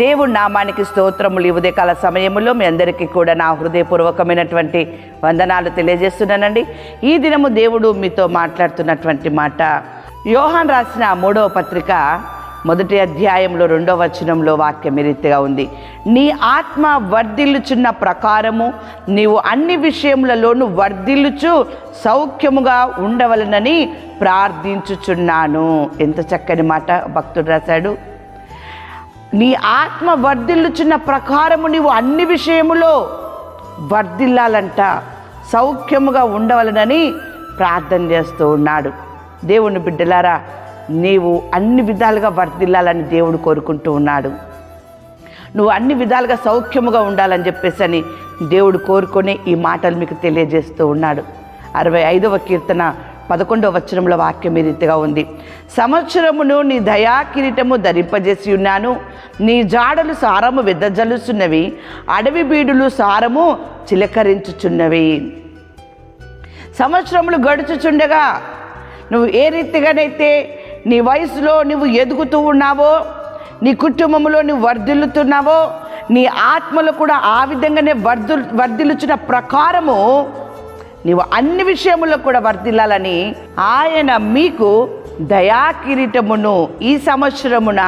దేవుడి నామానికి స్తోత్రములు. ఈ ఉదయకాల సమయంలో మీ అందరికీ కూడా నా హృదయపూర్వకమైనటువంటి వందనాలు తెలియజేస్తున్నానండి. ఈ దినము దేవుడు మీతో మాట్లాడుతున్నటువంటి మాట. యోహాన్ రాసిన మూడవ పత్రిక మొదటి అధ్యాయంలో రెండవ వచనంలో వాక్యం ఈ రీతిగా ఉంది. నీ ఆత్మ వర్ధిల్లుచున్న ప్రకారము నీవు అన్ని విషయములలోనూ వర్ధిల్లుచు సౌఖ్యముగా ఉండవలనని ప్రార్థించుచున్నాను. ఎంత చక్కని మాట భక్తుడు రాశాడు. నీ ఆత్మ వర్ధిల్లుచున్న ప్రకారము నీవు అన్ని విషయములో వర్ధిల్లాలంట సౌఖ్యముగా ఉండవలనని ప్రార్థన చేస్తూ ఉన్నాడు. దేవుని బిడ్డలారా నీవు అన్ని విధాలుగా వర్ధిల్లాలని దేవుడు కోరుకుంటూ ఉన్నాడు. నువ్వు అన్ని విధాలుగా సౌఖ్యముగా ఉండాలని చెప్పేసి అని దేవుడు కోరుకొని ఈ మాటలు మీకు తెలియజేస్తూ ఉన్నాడు. అరవై ఐదవ కీర్తన పదకొండవ వచనంలో వాక్యం ఈ రీతిగా ఉంది. సంవత్సరమును నీ దయా కిరీటము ధరింపజేసి ఉన్నాను. నీ జాడలు సారము వెదజల్లుచున్నవి. అడవి బీడులు సారము చిలకరించుచున్నవి. సంవత్సరములు గడుచుచుండగా నువ్వు ఏ రీతిగానైతే నీ వయసులో నువ్వు ఎదుగుతూ ఉన్నావో నీ కుటుంబంలో నువ్వు వర్ధిల్లుతున్నావో నీ ఆత్మలు కూడా ఆ విధంగానే వర్ధు వర్ధిల్లుచున్న ప్రకారము నీవు అన్ని విషయములో కూడా వర్ధిల్లాలని ఆయన మీకు దయాకిరీటమును ఈ సంవత్సరమున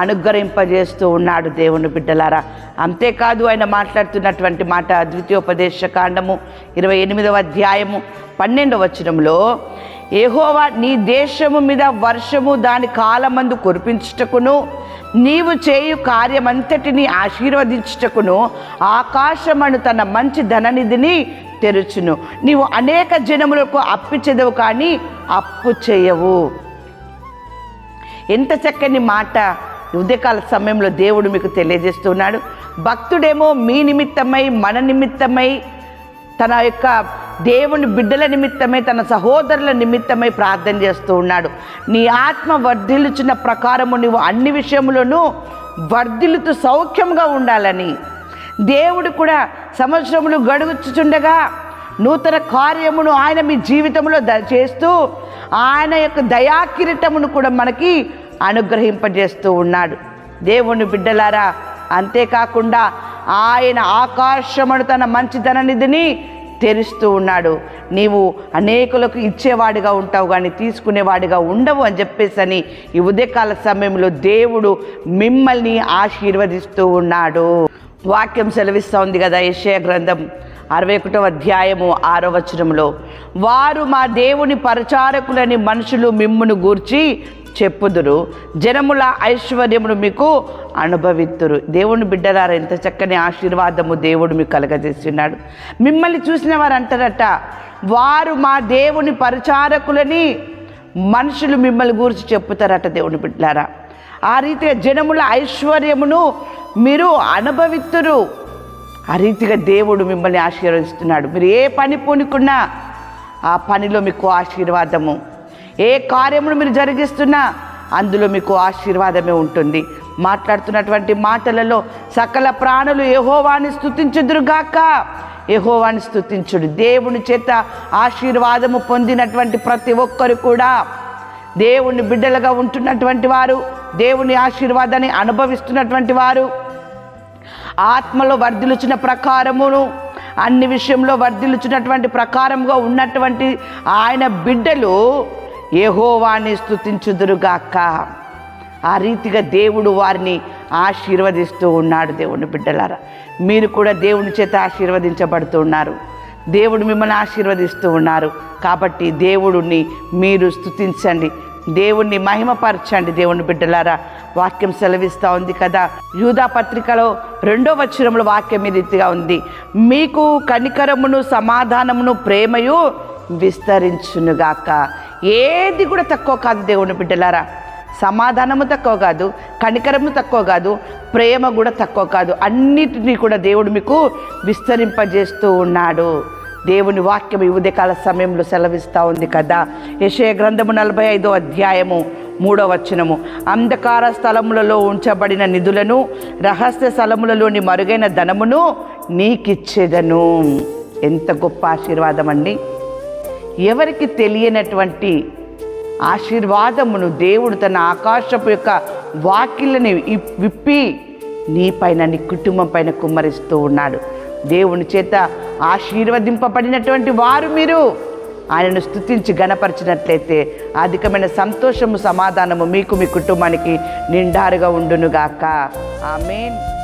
అనుగ్రహింపజేస్తూ ఉన్నాడు దేవుని బిడ్డలారా. అంతేకాదు ఆయన మాట్లాడుతున్నటువంటి మాట ద్వితీయోపదేశ కాండము ఇరవై ఎనిమిదవ అధ్యాయము పన్నెండవ వచనంలో ఏహోవా నీ దేశము మీద వర్షము దాని కాలమందు కురిపించుటకును నీవు చేయు కార్యమంతటిని ఆశీర్వదించుటకును ఆకాశమను తన మంచి ధననిధిని తెరుచును. నీవు అనేక జనములకు అప్పిచెదవు కానీ అప్పు చేయవు. ఎంత చక్కని మాట ఉదయకాల సమయంలో దేవుడు మీకు తెలియజేస్తున్నాడు. భక్తుడేమో మీ నిమిత్తమై మన నిమిత్తమై తన యొక్క దేవుని బిడ్డల నిమిత్తమై తన సహోదరుల నిమిత్తమై ప్రార్థన చేస్తూ ఉన్నాడు. నీ ఆత్మ వర్ధిల్లుచున్న ప్రకారము నువ్వు అన్ని విషయములను వర్ధిల్లుతూ సౌఖ్యంగా ఉండాలని. దేవుడు కూడా సంవత్సరములు గడుగుచుండగా నూతన కార్యమును ఆయన మీ జీవితంలో ద చేస్తూ ఆయన యొక్క దయాకిరీటమును కూడా మనకి అనుగ్రహింపజేస్తూ ఉన్నాడు. దేవుని బిడ్డలారా అంతేకాకుండా ఆయన ఆకాశమును తన మంచి ధననిధిని తెరుస్తూ ఉన్నాడు. నీవు అనేకులకు ఇచ్చేవాడిగా ఉంటావు కానీ తీసుకునేవాడిగా ఉండవు అని చెప్పేసి అని ఈ ఉదయకాల సమయంలో దేవుడు మిమ్మల్ని ఆశీర్వదిస్తూ ఉన్నాడు. వాక్యం సెలవిస్తూ ఉంది కదా యశయ గ్రంథం అరవై ఒకటో అధ్యాయము ఆరో వచనంలో. వారు మా దేవుని పరిచారకులని మనుషులు మిమ్మును గూర్చి చెప్పుదురు. జనముల ఐశ్వర్యమును మీకు అనుభవిత్తురు. దేవుని బిడ్డలారా ఎంత చక్కని ఆశీర్వాదము దేవుడు మీకు కలగజేస్తున్నాడు. మిమ్మల్ని చూసిన వారు అంటారట వారు మా దేవుని పరిచారకులని మనుషులు మిమ్మల్ని గురించి చెప్పుతారట దేవుని బిడ్డలారా. ఆ రీతిగా జనముల ఐశ్వర్యమును మీరు అనుభవిత్తురు. ఆ రీతిగా దేవుడు మిమ్మల్ని ఆశీర్వదిస్తున్నాడు. మీరు ఏ పని పూనుకున్నా ఆ పనిలో మీకు ఆశీర్వాదము. ఏ కార్యమును మీరు జరిగిస్తున్నా అందులో మీకు ఆశీర్వాదమే ఉంటుంది. మాట్లాడుతున్నటువంటి మాటలలో సకల ప్రాణులు యహోవాని స్థుతించుదురుగాక యహోవాని స్థుతించుడు దేవుని చేత ఆశీర్వాదము పొందినటువంటి ప్రతి ఒక్కరు కూడా దేవుని బిడ్డలుగా ఉంటున్నటువంటి వారు దేవుని ఆశీర్వాదాన్ని అనుభవిస్తున్నటువంటి వారు ఆత్మలో వర్ధిలుచిన ప్రకారమును అన్ని విషయంలో వర్ధిలుచినటువంటి ప్రకారంగా ఉన్నటువంటి ఆయన బిడ్డలు యెహోవాని స్తుతించుదురుగాక. ఆ రీతిగా దేవుడు వారిని ఆశీర్వదిస్తూ ఉన్నాడు దేవుని బిడ్డలారా. మీరు కూడా దేవుని చేత ఆశీర్వదించబడుతూ ఉన్నారు. దేవుడు మిమ్మల్ని ఆశీర్వదిస్తూ ఉన్నారు. కాబట్టి దేవుడిని మీరు స్తుతించండి. దేవుణ్ణి మహిమపరచండి దేవుని బిడ్డలారా. వాక్యం సెలవిస్తూ ఉంది కదా. యూదా పత్రికలో రెండో వచ్చరములు వాక్యం ఈ రీతిగా ఉంది. మీకు కనికరమును సమాధానమును ప్రేమయు విస్తరించునుగాక. ఏది కూడా తక్కువ కాదు దేవుని బిడ్డలారా. సమాధానము తక్కువ కాదు కనికరము తక్కువ కాదు ప్రేమ కూడా తక్కువ కాదు. అన్నిటినీ కూడా దేవుడు మీకు విస్తరింపజేస్తూ ఉన్నాడు. దేవుని వాక్యం ఈ ఉదయకాల సమయంలో సెలవిస్తూ ఉంది కదా. యశయ గ్రంథము నలభై ఐదో అధ్యాయము మూడో వచనము. అంధకార స్థలములలో ఉంచబడిన నిధులను రహస్య స్థలములలోని మరుగైన ధనమును నీకిచ్చేదను. ఎంత గొప్ప ఆశీర్వాదం అండి ఎవరికి తెలియనటువంటి ఆశీర్వాదమును దేవుడు తన ఆకాశపు యొక్క వాకిళ్ళని విప్పి నీ పైన నీ కుటుంబం పైన కుమ్మరిస్తూ ఉన్నాడు. దేవుని చేత ఆశీర్వదింపబడినటువంటి వారు మీరు. ఆయనను స్థుతించి గణపరిచినట్లయితే అధికమైన సంతోషము సమాధానము మీకు మీ కుటుంబానికి నిండారుగా ఉండునుగాక. ఆమెన్.